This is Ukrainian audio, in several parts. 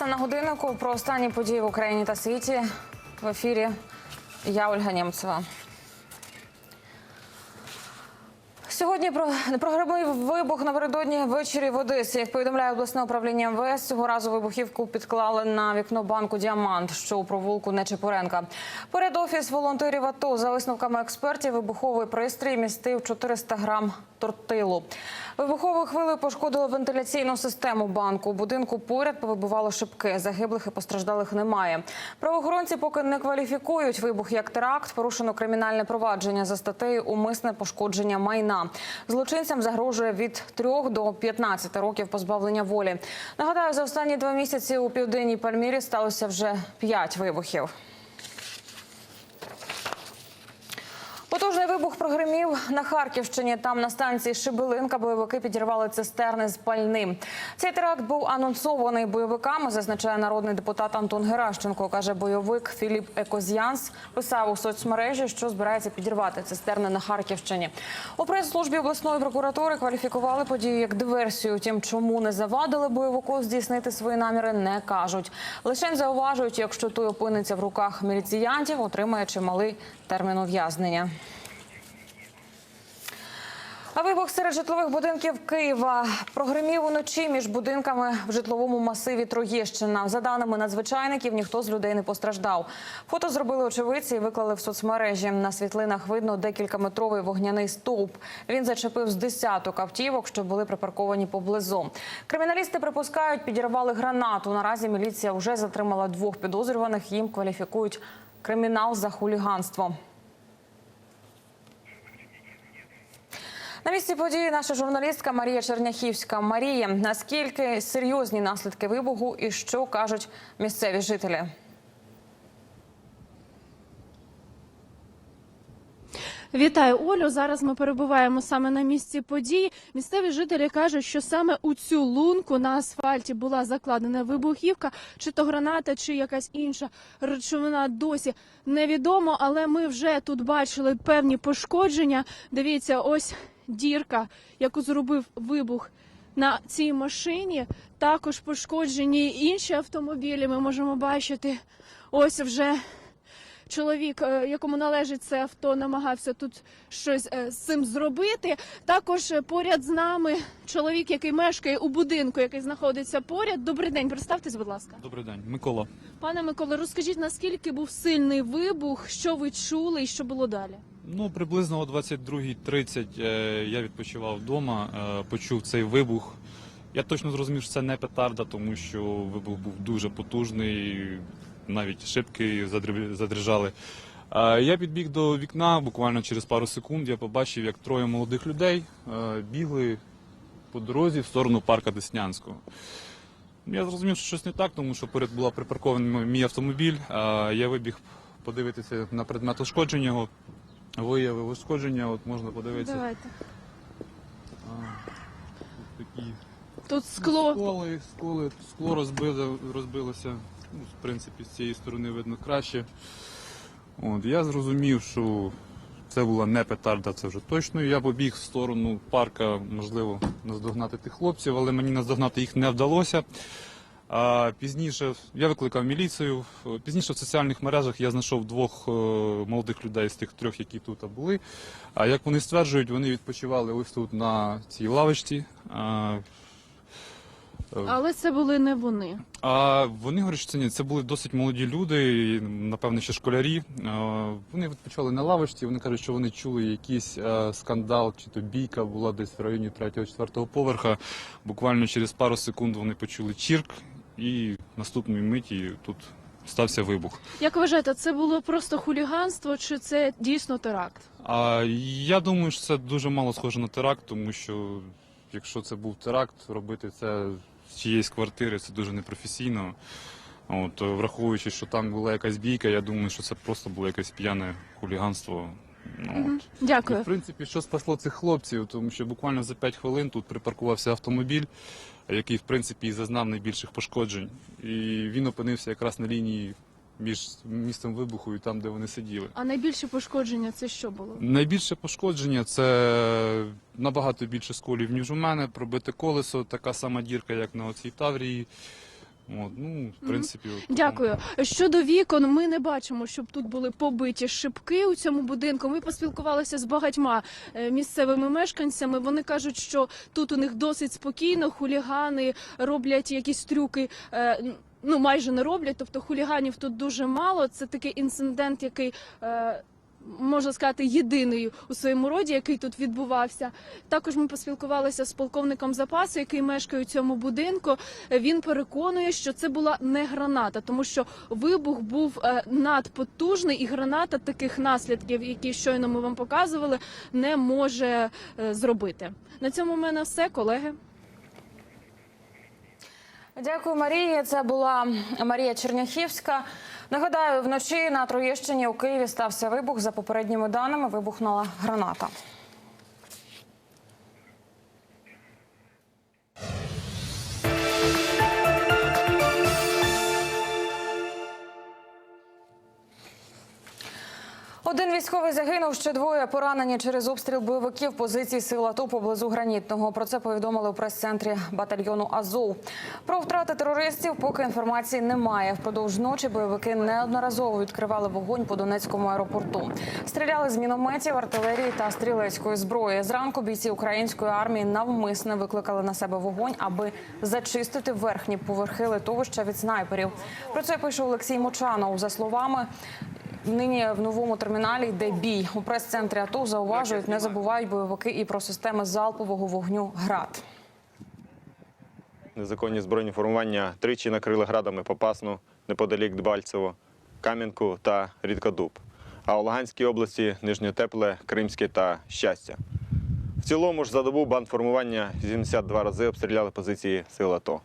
17 на годиннику про останні події в Україні та світі. В ефірі я Ольга Нємцева. Сьогодні про програмний вибух напередодні ввечері в Одесі. Як повідомляє обласне управління МВС, цього разу вибухівку підклали на вікно банку Діамант, що у провулку Нечепоренка. Поряд офіс волонтерів АТО за висновками експертів, вибуховий пристрій містив 400 грам тортилу. Вибуховою хвилею пошкодило вентиляційну систему банку. У будинку поряд повибивало шибки. Загиблих і постраждалих немає. Правоохоронці поки не кваліфікують вибух як теракт. Порушено кримінальне провадження за статтею умисне пошкодження майна. Злочинцям загрожує від 3 до 15 років позбавлення волі. Нагадаю, за останні два місяці у південній Пальмірі сталося вже 5 вибухів. Потужний вибух прогримів на Харківщині. Там на станції Шибилинка бойовики підірвали цистерни з пальним. Цей теракт був анонсований бойовиками, зазначає народний депутат Антон Геращенко. Каже, бойовик Філіп Екозянс писав у соцмережі, що збирається підірвати цистерни на Харківщині. У прес-службі обласної прокуратури кваліфікували подію як диверсію. Тим, чому не завадили бойовику здійснити свої наміри, не кажуть. Лише зауважують, якщо той опиниться в руках міліціянтів, отримає чималий термін ув'язнення. А вибух серед житлових будинків Києва прогримів уночі між будинками в житловому масиві Троєщина. За даними надзвичайників, ніхто з людей не постраждав. Фото зробили очевидці і виклали в соцмережі. На світлинах видно декількаметровий вогняний стовп. Він зачепив з десяток автівок, що були припарковані поблизу. Криміналісти припускають, підірвали гранату. Наразі міліція вже затримала двох підозрюваних. Їм кваліфікують кримінал за хуліганство. На місці події наша журналістка Марія Черняхівська. Марія, наскільки серйозні наслідки вибуху і що кажуть місцеві жителі? Вітаю, Олю. Зараз ми перебуваємо саме на місці події. Місцеві жителі кажуть, що саме у цю лунку на асфальті була закладена вибухівка, чи то граната, чи якась інша речовина досі невідомо. Але ми вже тут бачили певні пошкодження. Дивіться, ось дірка, яку зробив вибух. На цій машині також пошкоджені інші автомобілі. Ми можемо бачити ось вже чоловік, е, якому належить це авто, намагався тут щось е, з цим зробити. Також е, поряд з нами чоловік, який мешкає у будинку, який знаходиться поряд. Добрий день, представтесь, будь ласка. Добрий день, Микола. Пане Миколе, розкажіть, наскільки був сильний вибух, що ви чули і що було далі? Ну, приблизно о 22.30 е, я відпочивав вдома, е, почув цей вибух. Я точно зрозумів, що це не петарда, тому що вибух був дуже потужний, навіть шибки задрижали. Е, Я підбіг до вікна, буквально через пару секунд я побачив, як троє молодих людей бігли по дорозі в сторону парка Деснянського. Я зрозумів, що щось не так, тому що поряд була припаркований мій автомобіль. Я вибіг подивитися на предмет ушкодження. Виявив ушкодження, от можна подивитися. Давайте. А, тут такі Тут скло. сколи, сколи, скло розбило, розбилося. Ну, в принципі, з цієї сторони видно краще. От, я зрозумів, що це була не петарда, це вже точно. Я побіг в сторону парка, можливо, наздогнати тих хлопців, але мені наздогнати їх не вдалося. А пізніше я викликав міліцію. Пізніше в соціальних мережах я знайшов двох е, молодих людей з тих трьох, які тут були. А як вони стверджують, вони відпочивали ось тут на цій лавочці. Е, Але це були не вони. а вони говорять, що це ні, це були досить молоді люди, і, напевно, ще школярі. Вони відпочивали на лавочці. Вони кажуть, що вони чули якийсь е, скандал, чи то бійка була десь в районі 3-4 поверха. Буквально через пару секунд вони почули чірк, і наступної миті тут стався вибух. Як вважаєте, це було просто хуліганство, чи це дійсно теракт? А я думаю, що це дуже мало схоже на теракт, тому що якщо це був теракт, робити це з чиєїсь квартири це дуже непрофесійно. От, враховуючи, що там була якась бійка, я думаю, що це просто було якесь п'яне хуліганство. Ну, от. І, Дякую. в принципі, що спасло цих хлопців, тому що буквально за 5 хвилин тут припаркувався автомобіль, який, в принципі, і зазнав найбільших пошкоджень. І він опинився якраз на лінії між місцем вибуху і там, де вони сиділи. А найбільше пошкодження це що було? Найбільше пошкодження це набагато більше сколів, ніж у мене. Пробите колесо, така сама дірка, як на оцій Таврії. От, ну, в принципі, от Дякую. Щодо вікон, ми не бачимо, щоб тут були побиті шибки у цьому будинку. Ми поспілкувалися з багатьма е, місцевими мешканцями. Вони кажуть, що тут у них досить спокійно, хулігани роблять якісь трюки. е, Ну, майже не роблять, тобто хуліганів тут дуже мало. Це такий інцидент, який е, можна сказати єдиний у своєму роді, який тут відбувався. Також ми поспілкувалися з полковником запасу, який мешкає у цьому будинку. Він переконує, що це була не граната, тому що вибух був е, надпотужний, і граната таких наслідків, які щойно ми вам показували, не може е, зробити. На цьому в мене все, колеги. Дякую, Марії. Це була Марія Черняхівська. Нагадаю, вночі на Троєщині у Києві стався вибух. За попередніми даними вибухнула граната. Військовий загинув, ще двоє поранені через обстріл бойовиків позицій сил АТО поблизу гранітного. Про це повідомили у прес-центрі батальйону Азов. Про втрати терористів поки інформації немає. Впродовж ночі бойовики неодноразово відкривали вогонь по Донецькому аеропорту. Стріляли з мінометів, артилерії та стрілецької зброї. Зранку бійці української армії навмисне викликали на себе вогонь, аби зачистити верхні поверхи литовища від снайперів. Про це пише Олексій Мочанов. За словами Нині в новому терміналі йде бій. У прес-центрі АТО зауважують, не забувають бойовики і про системи залпового вогню ГРАД. Незаконні збройні формування тричі накрили градами Попасну, неподалік Дбальцево, Кам'янку та Рідкодуб. А у Луганській області Нижньотепле, Кримське та Щастя. В цілому ж за добу бандформування 82 рази обстріляли позиції сил АТО.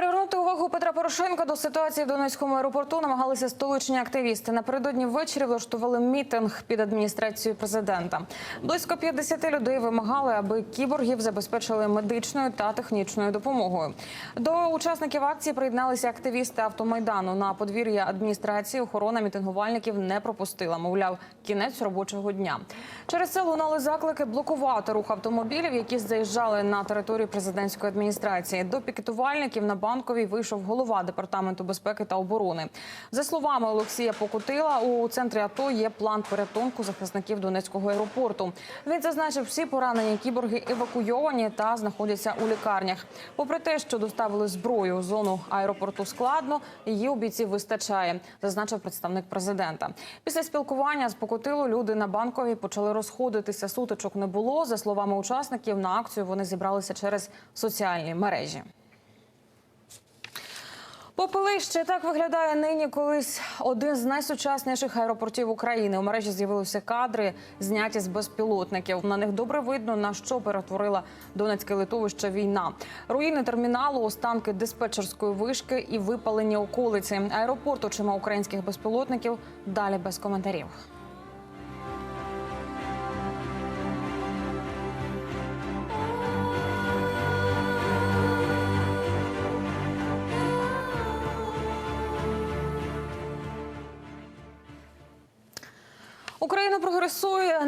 Привернути увагу Петра Порошенка до ситуації в Донецькому аеропорту намагалися столичні активісти. Напередодні ввечері влаштували мітинг під адміністрацією президента. Близько 50 людей вимагали, аби кіборгів забезпечили медичною та технічною допомогою. До учасників акції приєдналися активісти автомайдану. На подвір'я адміністрації охорона мітингувальників не пропустила. Мовляв, кінець робочого дня. Через це лунали заклики блокувати рух автомобілів, які заїжджали на територію президентської адміністрації. До пікетувальників на банковій вийшов голова департаменту безпеки та оборони. За словами Олексія Покутила, у центрі АТО є план порятунку захисників Донецького аеропорту. Він зазначив, всі поранені кіборги евакуйовані та знаходяться у лікарнях. Попри те, що доставили зброю у зону аеропорту складно, її у бійців вистачає, зазначив представник президента. Після спілкування з Покутило люди на банковій почали розходитися. Сутичок не було. За словами учасників, на акцію вони зібралися через соціальні мережі. Попелище так виглядає нині колись один з найсучасніших аеропортів України. У мережі з'явилися кадри, зняті з безпілотників. На них добре видно на що перетворила Донецьке литовище війна. Руїни терміналу, останки диспетчерської вишки і випалені околиці. Аеропорту очима українських безпілотників. Далі без коментарів.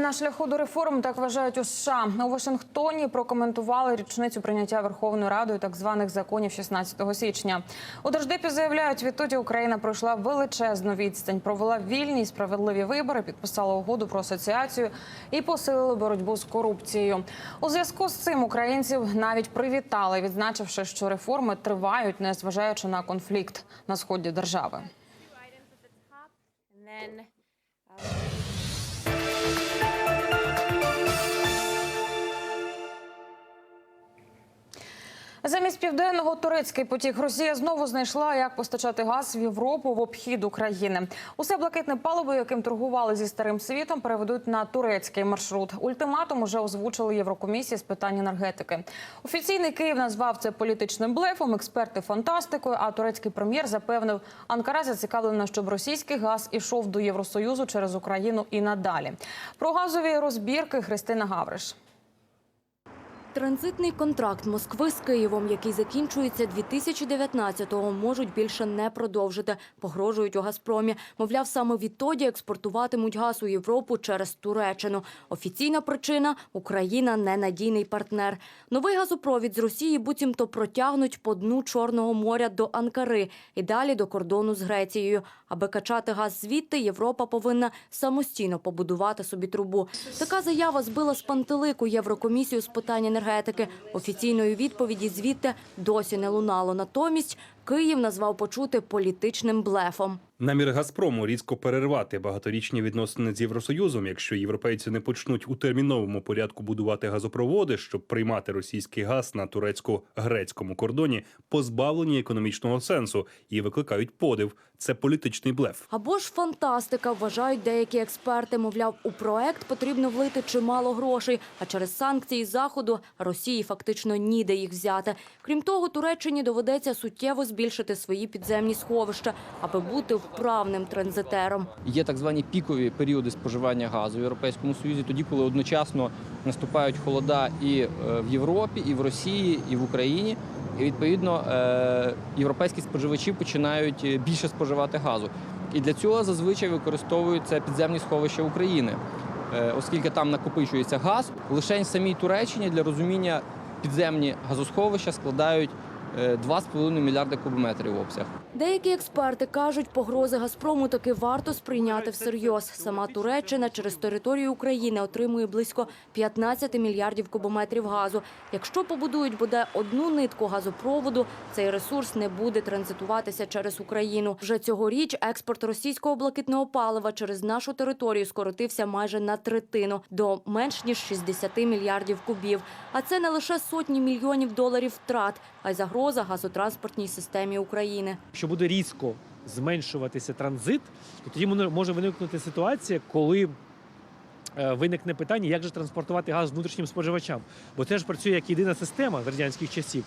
На шляху до реформ. Так вважають у США. У Вашингтоні прокоментували річницю прийняття Верховною Радою так званих законів 16 січня. У Держдепі заявляють, відтоді Україна пройшла величезну відстань, провела вільні і справедливі вибори, підписала угоду про асоціацію і посилила боротьбу з корупцією. У зв'язку з цим українців навіть привітали, відзначивши, що реформи тривають, незважаючи на конфлікт на сході держави. Замість південного турецький потік Росія знову знайшла, як постачати газ в Європу в обхід України. Усе блакитне паливо, яким торгували зі старим світом, переведуть на турецький маршрут. Ультиматум уже озвучили Єврокомісії з питань енергетики. Офіційний Київ назвав це політичним блефом, експерти фантастикою. А турецький прем'єр запевнив, Анкара зацікавлена, щоб російський газ ішов до Євросоюзу через Україну і надалі. Про газові розбірки Христина Гавриш. Транзитний контракт Москви з Києвом, який закінчується 2019-го, можуть більше не продовжити. Погрожують у Газпромі. Мовляв, саме відтоді експортуватимуть газ у Європу через Туреччину. Офіційна причина – Україна – ненадійний партнер. Новий газопровід з Росії буцімто протягнуть по дну Чорного моря до Анкари і далі до кордону з Грецією. Аби качати газ звідти, Європа повинна самостійно побудувати собі трубу. Така заява збила з пантелику Єврокомісію з питань енергетики. Офіційної відповіді звідти досі не лунало. Натомість Київ назвав почути політичним блефом. Намір Газпрому різко перервати багаторічні відносини з Євросоюзом, якщо європейці не почнуть у терміновому порядку будувати газопроводи, щоб приймати російський газ на турецько-грецькому кордоні, позбавлені економічного сенсу і викликають подив. Це політичний блеф. Або ж фантастика, вважають деякі експерти. Мовляв, у проект потрібно влити чимало грошей, а через санкції Заходу Росії фактично ніде їх взяти. Крім того, Туреччині доведеться суттєво збільшити свої підземні сховища, аби бути вправним транзитером. Є так звані пікові періоди споживання газу в Європейському Союзі, тоді, коли одночасно наступають холода і е, в Європі, і в Росії, і в Україні. І відповідно е, європейські споживачі починають е, більше споживати газу. І для цього зазвичай використовуються підземні сховища України, оскільки там накопичується газ. Лише в самій Туреччині для розуміння підземні газосховища складають 2,5 мільярди кубометрів обсяг. Деякі експерти кажуть, погрози Газпрому таки варто сприйняти всерйоз. Сама Туреччина через територію України отримує близько 15 мільярдів кубометрів газу. Якщо побудують бодай одну нитку газопроводу, цей ресурс не буде транзитуватися через Україну. Вже цьогоріч експорт російського блакитного палива через нашу територію скоротився майже на третину до менш ніж 60 мільярдів кубів. А це не лише сотні мільйонів доларів втрат, а й загроза газотранспортній системі України. Якщо буде різко зменшуватися транзит, то тоді може виникнути ситуація, коли е, виникне питання, як же транспортувати газ внутрішнім споживачам. Бо це ж працює як єдина система з радянських часів.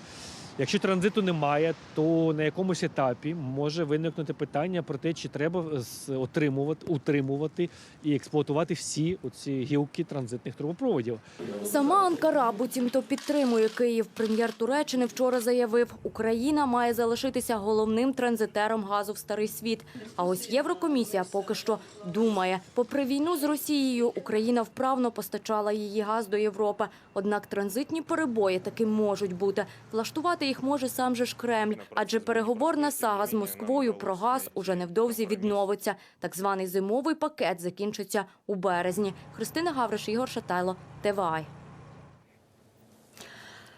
Якщо транзиту немає, то на якомусь етапі може виникнути питання про те, чи треба отримувати, утримувати і експлуатувати всі оці гілки транзитних трубопроводів. Сама Анкара буцімто підтримує Київ. Прем'єр Туреччини вчора заявив, Україна має залишитися головним транзитером газу в старий світ. А ось Єврокомісія поки що думає. Попри війну з Росією, Україна вправно постачала її газ до Європи. Однак транзитні перебої таки можуть бути. Влаштувати їх може сам же ж Кремль, адже переговорна сага з Москвою про газ уже невдовзі відновиться. Так званий зимовий пакет закінчиться у березні. Христина Гавриш, Ігор Шатайло, ТВАЙ.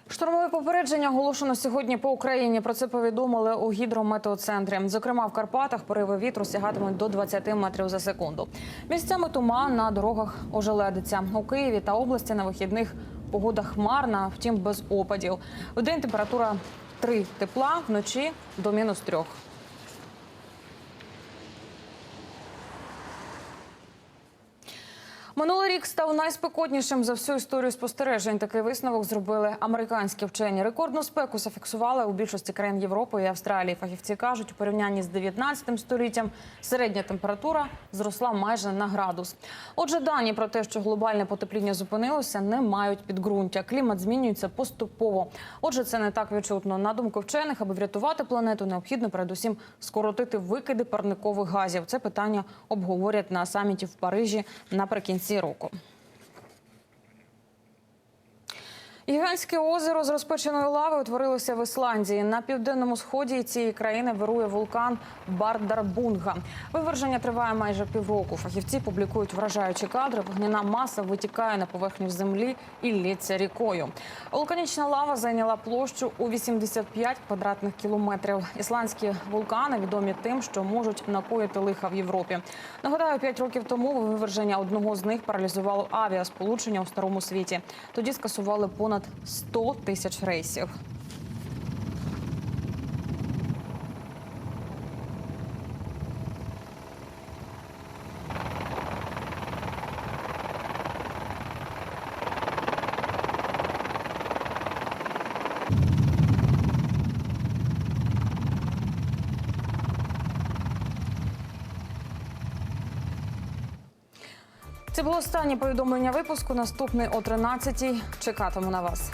Штормове попередження оголошено сьогодні по Україні. Про це повідомили у гідрометеоцентрі. Зокрема, в Карпатах пориви вітру сягатимуть до 20 метрів за секунду. Місцями туман на дорогах ожеледиться. У Києві та області на вихідних погода хмарна, втім без опадів. В день температура 3 тепла, вночі до мінус 3. Минулий рік став найспекотнішим за всю історію спостережень. Такий висновок зробили американські вчені. Рекордну спеку зафіксували у більшості країн Європи і Австралії. Фахівці кажуть, у порівнянні з 19 століттям середня температура зросла майже на градус. Отже, дані про те, що глобальне потепління зупинилося, не мають підґрунтя. Клімат змінюється поступово. Отже, це не так відчутно. На думку вчених, аби врятувати планету, необхідно передусім скоротити викиди парникових газів. Це питання обговорять на саміті в Парижі наприкінці року. Гігантське озеро з розпеченої лави утворилося в Ісландії. На південному сході цієї країни вирує вулкан Бардарбунга. Виверження триває майже півроку. Фахівці публікують вражаючі кадри. Вогняна маса витікає на поверхню землі і лється рікою. Вулканічна лава зайняла площу у 85 квадратних кілометрів. Ісландські вулкани відомі тим, що можуть накоїти лиха в Європі. Нагадаю, 5 років тому виверження одного з них паралізувало авіасполучення у старому світі. Тоді скасували понад 100 тисяч рейсів. Було останнє повідомлення випуску. Наступний о 13-й. Чекатиму на вас.